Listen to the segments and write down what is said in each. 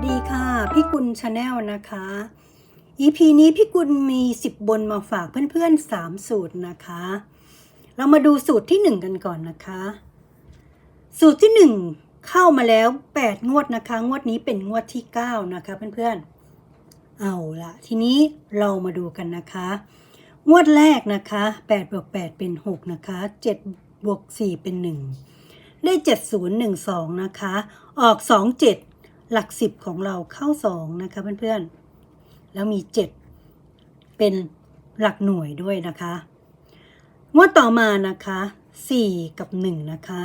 สดีค่ะ พี่กุลชาแนลนะคะ EP นี้พี่กุลมี 10 บนมาฝากเพื่อนๆ 3 สูตรนะคะ เรามาดูสูตรที่ 1 กันก่อนนะคะ สูตรที่ 1 เข้ามาแล้ว 8 งวดนะคะ งวดนี้เป็นงวดที่ 9 นะคะเพื่อนๆ เอาละทีนี้เรามาดูกันนะคะ งวดแรกนะคะ8บวก8เป็น 6 นะคะ7บวก4เป็น 1 ได้ 7012 นะคะ ออก 27 หลัก10ของเราเข้า2นะคะเพื่อนๆ แล้วมี7เป็นหลักหน่วยด้วยนะคะงวดต่อมานะคะ4กับ1นะคะ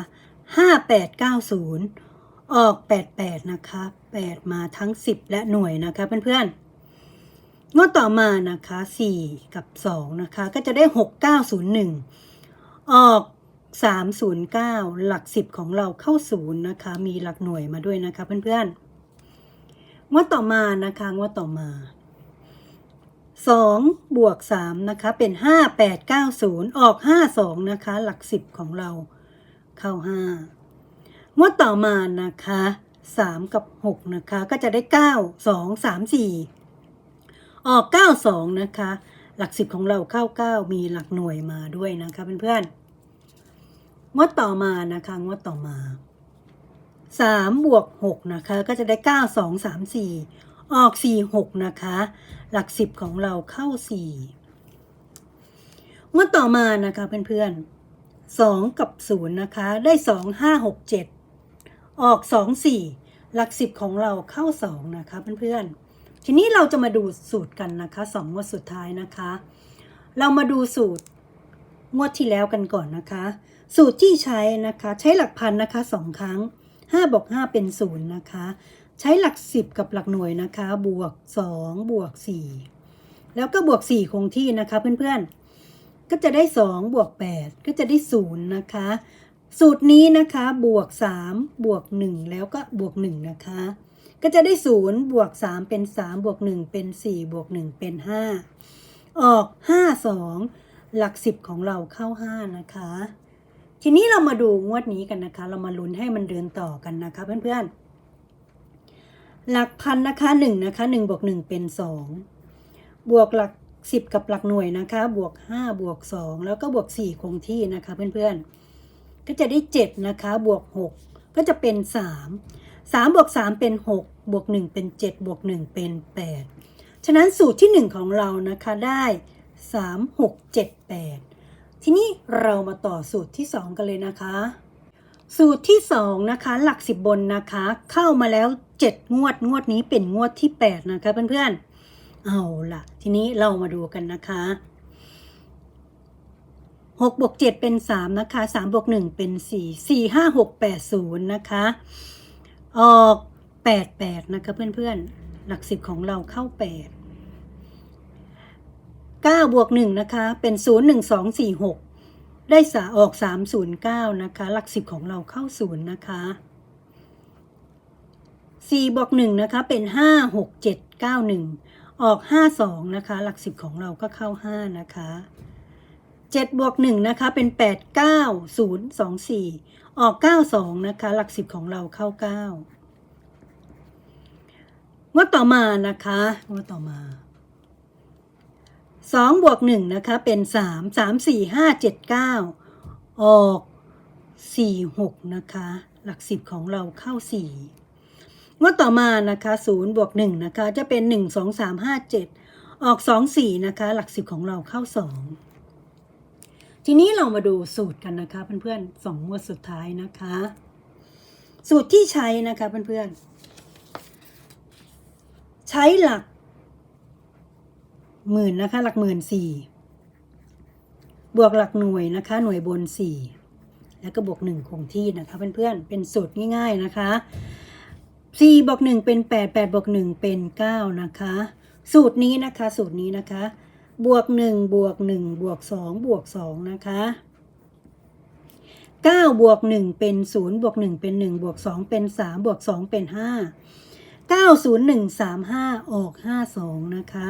5890ออก88นะคะ8มาทั้ง10และหน่วยนะคะเพื่อนๆงวดต่อมานะคะ 4 กับ 2 นะคะ ก็จะได้ 6901 ออก 309 หลัก 10 ของเราเข้าศูนย์นะคะ มีหลักหน่วยมาด้วยนะคะเพื่อนๆ งวดต่อมานะคะงวดต่อมา2บวก3นะคะเป็น5 8 9 0ออก52นะคะหลัก10ของเราเข้า5งวดต่อมานะคะ3กับ6นะคะก็จะได้9 2 3 4ออก92นะคะหลัก10ของเราเข้า9มีหลักหน่วยมาด้วยนะคะเพื่อนๆงวดต่อมานะคะงวดต่อมา 3 บวก 6 นะคะ ก็จะได้ 9 2 3 4 ออก 4 6 นะคะ หลัก 10 ของเราเข้า4งวดต่อมานะคะเพื่อนๆ 2 กับ 0 นะคะ ได้ 2 5 6 7 ออก 2 4 หลัก 10 ของเราเข้า 2 นะคะเพื่อนๆ ทีนี้เราจะมาดูสูตรกันนะคะ 2 งวดสุดท้ายนะคะ เรามาดูสูตรงวดที่แล้วกันก่อนนะคะ สูตรที่ใช้นะคะ ใช้หลักพันนะคะ 2 ครั้ง 5บวก5เป็น0นะคะ ใช้หลัก 10 กับหลักหน่วยนะคะ บวก2บวก4แล้วก็บวก 4 คงที่นะคะเพื่อนๆ ก็จะได้2บวก8ก็จะได้0นะคะ สูตรนี้นะคะบวก3บวก1แล้วก็บวก1นะคะ ก็จะได้0บวก3เป็น3บวก1เป็น4บวก1เป็น 5 ออก 5 2 หลัก 10 ของเราเข้า 5 นะคะ ทีนี้เรามาดูงวดนี้กันนะคะ เรามาลุ้นให้มันเดินต่อกันนะคะ เพื่อนๆ หลักพันนะคะหนึ่งนะคะหนึ่งบวกหนึ่งเป็นสองบวกหลักสิบกับหลักหน่วยนะคะ บวกห้าบวกสองแล้วก็บวกสี่คงที่นะคะ เพื่อนๆ ก็จะได้เจ็ดนะคะ บวกหกก็จะเป็นสามสามบวกสามเป็นหกบวกหนึ่งเป็นเจ็ดบวกหนึ่งเป็นแปดฉะนั้นสูตรที่หนึ่งของเรานะคะได้สามหกเจ็ดแปด ทีนี้เรามาต่อสูตรที่ 2 กันเลยนะคะ สูตรที่ 2 นะคะ หลัก 10 บนนะคะ เข้ามาแล้ว 7 งวดงวดนี้เป็นงวดที่ 8 นะคะเพื่อนๆเอาล่ะ ทีนี้เรามาดูกันนะคะ6บวก7เป็น 3 นะคะ3บวก1เป็น 4 4 5 6 8 0 นะคะ ออก 88 นะคะเพื่อนๆ หลัก 10 ของเราเข้า 8 9บวก1นะคะ เป็น 0 1 2 4 6 ได้สาออก 309 นะคะ หลัก 10 ของเราเข้า 0 นะคะ4บวก1นะคะ เป็น 5 6 7 9 1 ออก 52 นะคะ หลัก 10 ของเราก็เข้า 5 นะคะ7บวก1นะคะ เป็น 8 9 0 2 4 ออก 92 นะคะ หลัก 10 ของเราเข้า 9งวดต่อมานะคะงวดต่อมา สองบวกหนึ่งนะคะเป็นสามสามสี่ห้าเจ็ดเก้าออกสี่หกนะคะ หลักสิบของเราเข้าสี่งวดต่อมานะคะศูนย์บวกหนึ่งนะคะจะเป็นหนึ่งสองสามห้าเจ็ดออกสองสี่นะคะ หลักสิบของเราเข้าสองทีนี้เรามาดูสูตรกันนะคะ เพื่อนๆสองงวดสุดท้ายนะคะ สูตรที่ใช้นะคะเพื่อนๆ ใช้หลัก หมื่นนะคะ หลักหมื่นสี่บวกหลักหน่วยนะคะ หน่วยบนสี่แล้วก็บวกหนึ่งคงที่นะคะ เพื่อนๆ เป็นสูตรง่าย ๆนะคะสี่บวกหนึ่งเป็นแปดแปดบวกหนึ่งเป็นเก้านะคะ สูตรนี้นะคะ สูตรนี้นะคะ บวกหนึ่งบวกหนึ่งบวกสองบวกสองนะคะเก้าบวกหนึ่งเป็นศูนย์บวกหนึ่งเป็นหนึ่งบวกสองเป็นสามบวกสองเป็นห้าเก้าศูนย์หนึ่งสามห้าออกห้าสองนะคะ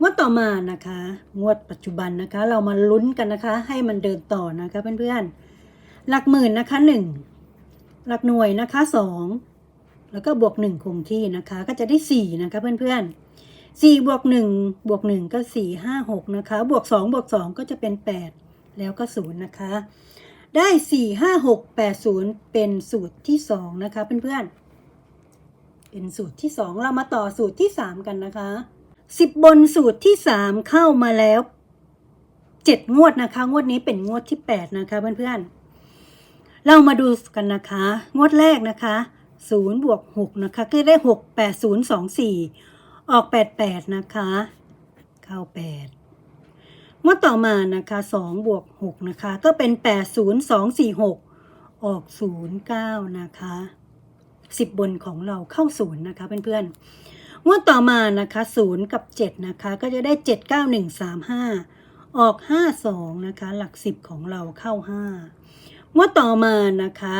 งวดต่อมานะคะ งวดปัจจุบันนะคะ เรามาลุ้นกันนะคะ ให้มันเดินต่อนะคะเพื่อนๆ หลักหมื่นนะคะหนึ่งหลักหน่วยนะคะสองแล้วก็บวกหนึ่งคงที่นะคะ ก็จะได้สี่นะคะเพื่อนๆสี่บวกหนึ่งบวกหนึ่งก็สี่ห้าหกนะคะ บวกสองบวกสองก็จะเป็นแปดแล้วก็ศูนย์นะคะ ได้สี่ห้าหกแปดศูนย์เป็นสูตรที่สองนะคะเพื่อนๆเป็นสูตรที่สองเรามาต่อสูตรที่สามกันนะคะ สิบบนสูตรที่สามเข้ามาแล้วเจ็ดงวดนะคะ งวดนี้เป็นงวดที่แปดนะคะเพื่อนๆ เรามาดูกันนะคะ งวดแรกนะคะศูนย์บวกหกนะคะ ก็ได้หกแปดศูนย์สองสี่ออกแปดแปดนะคะ เข้าแปดงวดต่อมานะคะสองบวกหกนะคะ ก็เป็นแปดศูนย์สองสี่หกออกศูนย์เก้านะคะสิบบนของเราเข้าศูนย์นะคะเพื่อนๆ งวดต่อมานะคะศูนย์กับเจ็ดนะคะก็จะได้เจ็ดเก้าหนึ่งสามห้าออกห้าสองนะคะหลักสิบของเราเข้าห้างวดต่อมานะคะ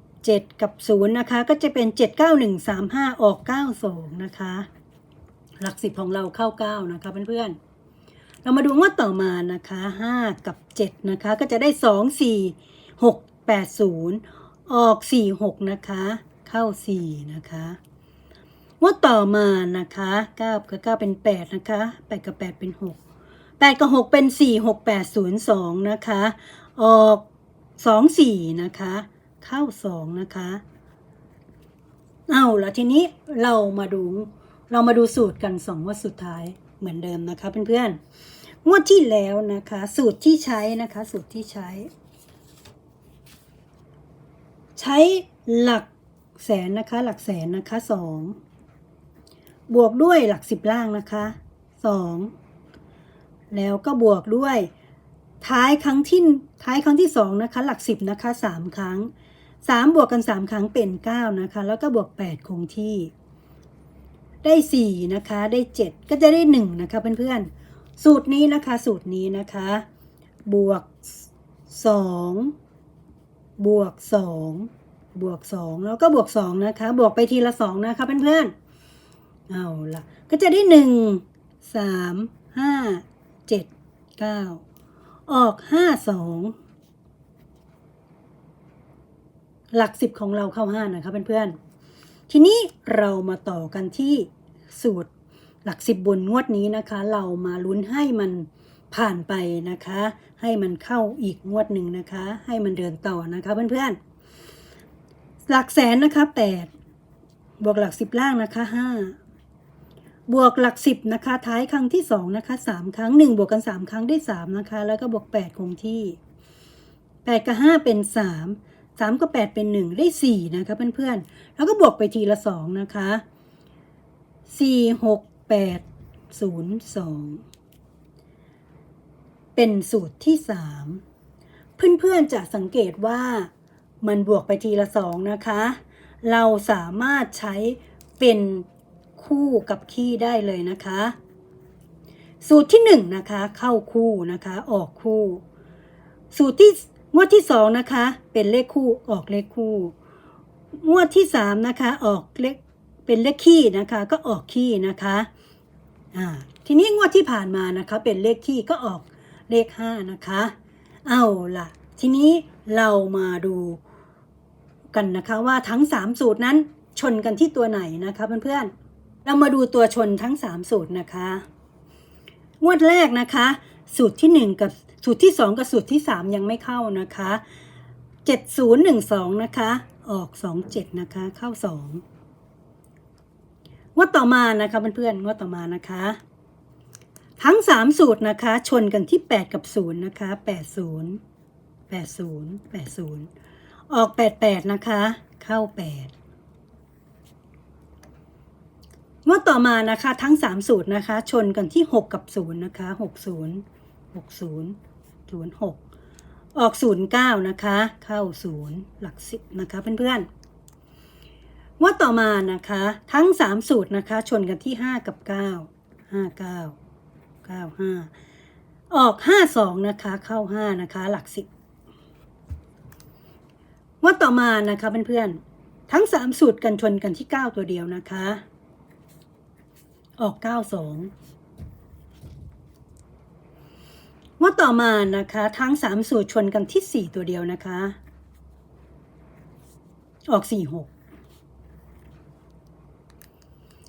7 กับ 0 นะคะ ก็จะเป็น 7 9 1 3 5 ออก 92 นะคะ หลักสิบของเราเข้า 9 นะคะเพื่อนๆ เรามาดูงวดต่อมานะคะ 5 กับ 7 นะคะ ก็จะได้ 2 4 6 8 0 ออก 4 6 นะคะ เข้า 4 นะคะ งวดต่อมานะคะ9กับ9เป็น 8 นะคะ8กับ 8 เป็น 6 8 กับ 6 เป็น 4 6 8 0 2 นะคะ ออกสองสี่นะคะ เข้าสองนะคะ เอาละทีนี้เรามาดูเรามาดูสูตรกันสองงวดสุดท้ายเหมือนเดิมนะคะเพื่อนๆ งวดที่แล้วนะคะ สูตรที่ใช้นะคะ สูตรที่ใช้ ใช้หลักแสนนะคะ หลักแสนนะคะสอง บวกด้วยหลักสิบล่างนะคะสองแล้วก็บวกด้วย ท้ายครั้งที่ท้ายครั้งที่สองนะคะ หลักสิบนะคะสามครั้งสามบวกกันสามครั้งเป็นเก้านะคะ แล้วก็บวกแปดคงที่ ได้สี่นะคะ ได้เจ็ดก็จะได้หนึ่งนะคะเพื่อนๆ สูตรนี้นะคะสูตรนี้นะคะ บวกสองบวกสองบวกสองแล้วก็บวกสองนะคะ บวกไปทีละสองนะคะเพื่อนๆ เอาละก็จะได้หนึ่งสามห้าเจ็ดเก้าออกห้าสองหลักสิบของเราเข้าห้านะคะเพื่อนๆ ทีนี้เรามาต่อกันที่สูตรหลักสิบบนงวดนี้นะคะ เรามาลุ้นให้มันผ่านไปนะคะ ให้มันเข้าอีกงวดหนึ่งนะคะ ให้มันเดินต่อนะคะเพื่อนๆ หลักแสนนะคะแปดบวกหลักสิบล่างนะคะห้า บวกหลักสิบนะคะ ท้ายครั้งที่สองนะคะสามครั้งหนึ่งบวกกันสามครั้งได้สามนะคะ แล้วก็บวกแปดคงที่แปดกับห้าเป็นสามสามกับแปดเป็นหนึ่งได้สี่นะคะเพื่อนๆ แล้วก็บวกไปทีละสองนะคะสี่หกแปดศูนย์สองเป็นสูตรที่สามเพื่อนๆจะสังเกตว่ามันบวกไปทีละสองนะคะ เราสามารถใช้เป็น คู่กับขี้ได้เลยนะคะ สูตรที่หนึ่งนะคะเข้าคู่นะคะออกคู่ สูตรที่งวดที่สองนะคะเป็นเลขคู่ออกเลขคู่ งวดที่สามนะคะออกเลขเป็นเลขขี้นะคะก็ออกขี้นะคะอ่าทีนี้งวดที่ผ่านมานะคะเป็นเลขขี้ก็ออกเลขห้านะคะเอาล่ะ ทีนี้เรามาดูกันนะคะว่าทั้งสามสูตรนั้นชนกันที่ตัวไหนนะคะเพื่อนๆ เรามาดูตัวชนทั้ง 3 สูตรนะคะ งวดแรกนะคะ สูตรที่ 1 กับสูตรที่ 2 กับสูตรที่ 3 ยังไม่เข้านะคะ 7012 นะคะ ออก 27 นะคะ เข้า 2 งวดต่อมานะคะเพื่อนๆงวดต่อมานะคะ ทั้ง 3 สูตรนะคะ ชนกันที่ 8 กับ 0 นะคะ 80 80 80 ออก 88 นะคะ เข้า 8 งวดต่อมานะคะทั้ง 3 สูตรนะคะ ชนกันที่ 6 กับ 0 นะคะ 60 60 06 ออก 09 นะคะ เข้า 0 หลัก 10 นะคะเพื่อนๆงวดต่อมานะคะ ทั้ง 3 สูตรนะคะ ชนกันที่ 5 กับ 9 59 95 ออก 52 นะคะ เข้า 5 นะคะ หลัก 10งวดต่อมานะคะเพื่อนๆทั้ง 3 สูตรกันชนกันที่ 9 ตัวเดียวนะคะ ออก 92งวดต่อมานะคะ ทั้ง 3 สูตรชนกันที่ 4 ตัวเดียวนะคะ ออก 46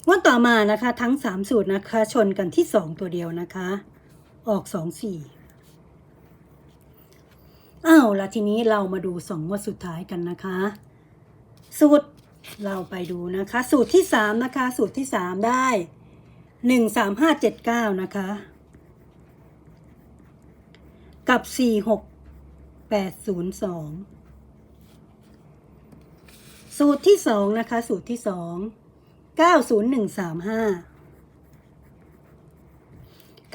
งวดต่อมานะคะ ทั้ง 3 สูตรนะคะ ชนกันที่ 2 ตัวเดียวนะคะ ออก 2 4 อ้าวแล้วทีนี้เรามาดู2งวดสุดท้ายกันนะคะ สูตรเราไปดูนะคะ สูตรที่ 3 นะคะ สูตรที่ 3 ได้ หนึ่งสามห้าเจ็ดเก้านะคะ กับสี่หกแปดศูนย์สองสูตรที่สองนะคะ สูตรที่สองเก้าศูนย์หนึ่งสามห้า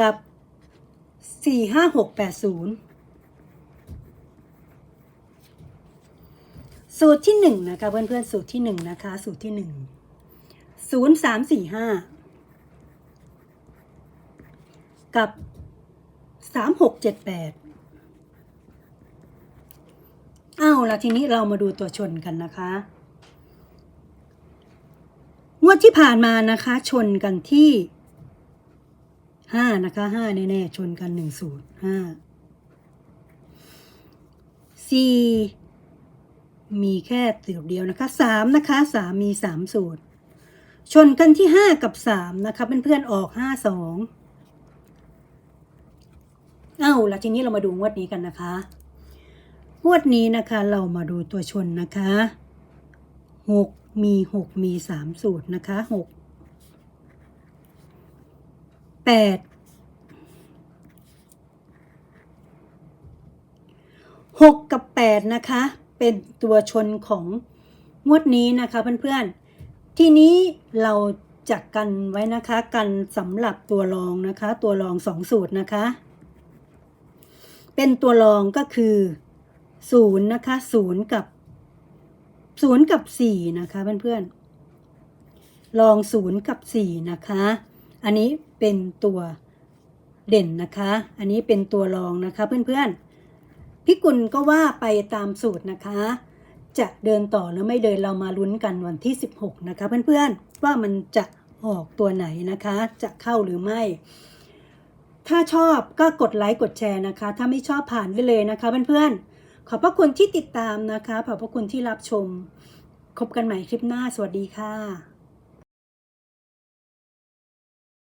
กับสี่ห้าหกแปดศูนย์สูตรที่หนึ่งนะคะเพื่อนเพื่อนสูตรที่หนึ่งนะคะ สูตรที่หนึ่งศูนย์สามสี่ห้า กับ3678อ้าวแล้วทีนี้เรามาดูตัวชนกันนะคะ งวดที่ผ่านมานะคะ ชนกันที่ห้านะคะห้าแน่ๆชนกันหนึ่งสูตรห้าสี่มีแค่สูตรเดียวนะคะสามนะคะสามมีสามสูตร ชนกันที่ห้ากับสามนะคะเพื่อนๆออกห้าสอง เอ้าแล้วทีนี้เรามาดูงวดนี้กันนะคะงวดนี้นะคะเรามาดูตัวชนนะคะหกมีหกมีสามสูตรนะคะหกแปดหกกับแปดนะคะเป็นตัวชนของงวดนี้นะคะเพื่อนๆ ทีนี้เราจะกันไว้นะคะ กันสำหรับตัวรองนะคะ ตัวรองสองสูตรนะคะ เป็นตัวรองก็คือศูนย์นะคะศูนย์กับศูนย์กับสี่นะคะเพื่อนๆลองศูนย์กับสี่นะคะ อันนี้เป็นตัวเด่นนะคะ อันนี้เป็นตัวรองนะคะเพื่อนๆพี่กุลก็ว่าไปตามสูตรนะคะ จะเดินต่อหรือไม่เดินเรามาลุ้นกันวันที่ 16 นะคะเพื่อนๆว่ามันจะออกตัวไหนนะคะ จะเข้าหรือไม่ ถ้าชอบก็กดไลค์กดแชร์นะคะ ถ้าไม่ชอบผ่านไปเลยนะคะเพื่อนๆ ขอบพระคุณที่ติดตามนะคะขอบพระคุณที่รับชม พบกันใหม่คลิปหน้า สวัสดีค่ะ